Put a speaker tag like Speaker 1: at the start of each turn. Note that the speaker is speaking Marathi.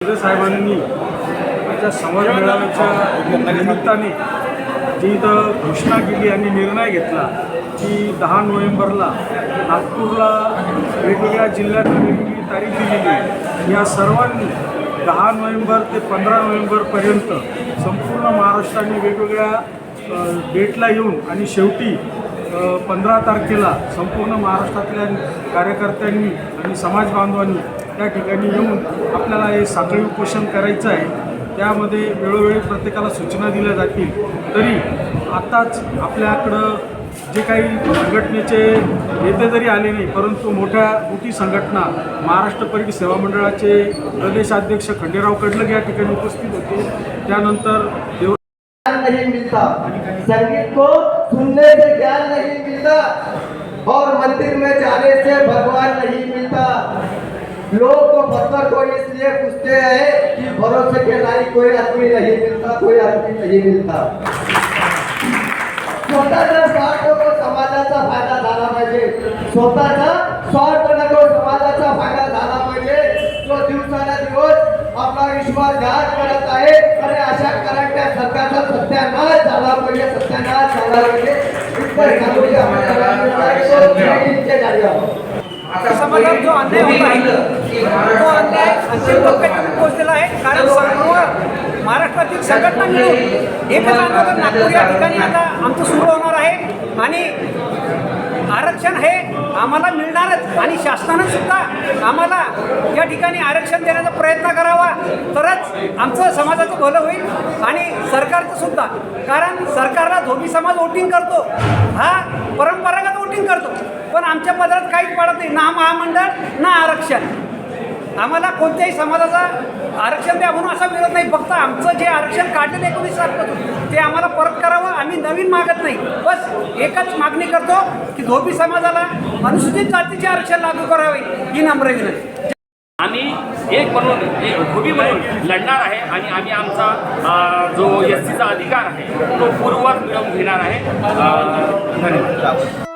Speaker 1: शिंदे साहेबांनी त्या समाज मेळाव्याच्या निमित्ताने जी इथं घोषणा केली आणि निर्णय घेतला की दहा नोव्हेंबरला नागपूरला वेगवेगळ्या जिल्ह्यांना वेगवेगळी तारीख दिलेली या सर्वांनी दहा नोव्हेंबर ते पंधरा नोव्हेंबरपर्यंत संपूर्ण महाराष्ट्राने वेगवेगळ्या डेटला येऊन आणि शेवटी पंधरा तारखेला संपूर्ण महाराष्ट्रातल्या कार्यकर्त्यांनी आणि समाज बांधवांनी त्या ठिकाणी येऊन आपल्याला हे साखळी उपोषण करायचं आहे. त्यामध्ये वेळोवेळी प्रत्येकाला सूचना दिल्या जातील. तरी आत्ताच आपल्याकडं जे काही संघटनेचे नेते जरी आले नाही परंतु मोठ्या मोठी संघटना महाराष्ट्र परिषद सेवा मंडळाचे प्रदेशाध्यक्ष खंडेराव कडलग या ठिकाणी उपस्थित होते. त्यानंतर देव
Speaker 2: नहीं मिलता। संगीत को सुनने से ज्ञान नहीं मिलता और मंदिर में जाने से भगवान नहीं मिलता। लोग तो पत्थर को इसलिए पूछते हैं कि भरोसे के लायक कोई आदमी नहीं मिलता, कोई आदमी नहीं मिलता। स्वतःच्या स्वार्थ नको समाजाचा फ़ायदा झाला पाहिजे स्वतःचा स्वार्थ
Speaker 3: समाजात जो अन्याय होत आहे तो अन्याय अंतिम टप्प्यात पोहोचलेला आहे. कारण सर्व महाराष्ट्रातील संघटना मिळून एकच आंदोलन नागपूर या ठिकाणी आता आमचं सुरू होणार आहे. आणि आरक्षण हे आम्हाला मिळणारच. आणि शासनानं सुद्धा आम्हाला या ठिकाणी आरक्षण देण्याचा प्रयत्न करावा. तरच आमचं समाजाचं भलं होईल आणि सरकारचं सुद्धा. कारण सरकारला धोबी समाज वोटिंग करतो. हा परंपरागत वोटिंग करतो. पण आमच्या पदरात काहीच पडत नाही. ना महामंडळ ना आरक्षण. आम्हाला कोणत्याही समाजाचा आरक्षण द्या म्हणून असा विरोध नाही. फक्त आमचं जे आरक्षण काढलेलं एकोणीस सातपासून ते आम्हाला परत करावं. आम्ही नवीन मागत नाही. बस एकच मागणी करतो की धोबी समाजाला अनुसूचित जातीचे आरक्षण लागू करावे ही नम्र विनंती.
Speaker 4: आम्ही एक म्हणून एक धोबी म्हणून लढणार आहे आणि आम्ही आमचा जो एस सीचा अधिकार आहे तो पूर्ववत मिळवून घेणार आहे. धन्यवाद.